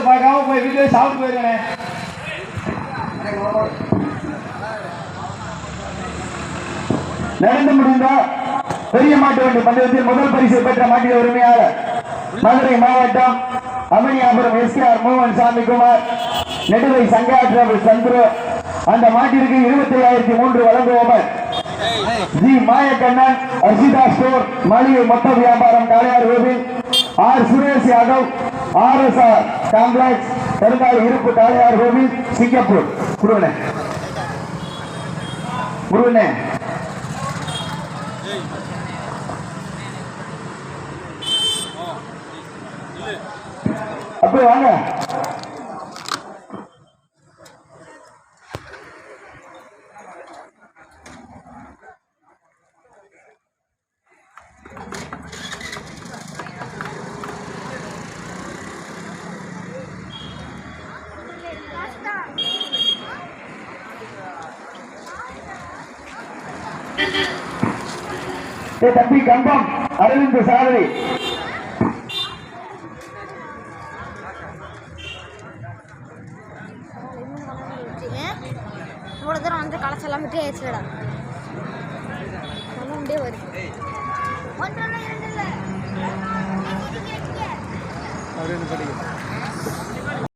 விளையாட்டு பார்க்காம போய் வீட்டுல சாப்பிட்டு போயிருக்கேன் நடந்து முடிந்த பெரிய மாட்டு வண்டி பந்தயத்தில் முதல் பரிசு பெற்ற மாட்டிய உரிமையாளர் மதுரை மாவட்டம் அமனியாபுரம் எஸ்கேஆர் மோகன் சாமி குமார். நெடுவை சங்காற்றவர் சந்துரு. அந்த மாட்டிற்கு இருபத்தி ஐயாயிரத்தி மூன்று வழங்குவோமர் ஜி மாயக்கண்ணன் அர்ஷிதா ஸ்டோர் மளிகை மொத்த வியாபாரம் Kalaiyar Kovil R Suresh Yadav R S R complex பெருங்கால் இருப்பு தாயார் கோவில் சிங்கப்பூர். குருவனே. குருவனே. Yeah. தம்பி கம்பம் அரவிந்த் சாரதி. இவ்வளோ தூரம் வந்து களைச்செல்லாம் விட்டு ஏச்சுடா சொல்ல முடியே வருது அப்படின்னு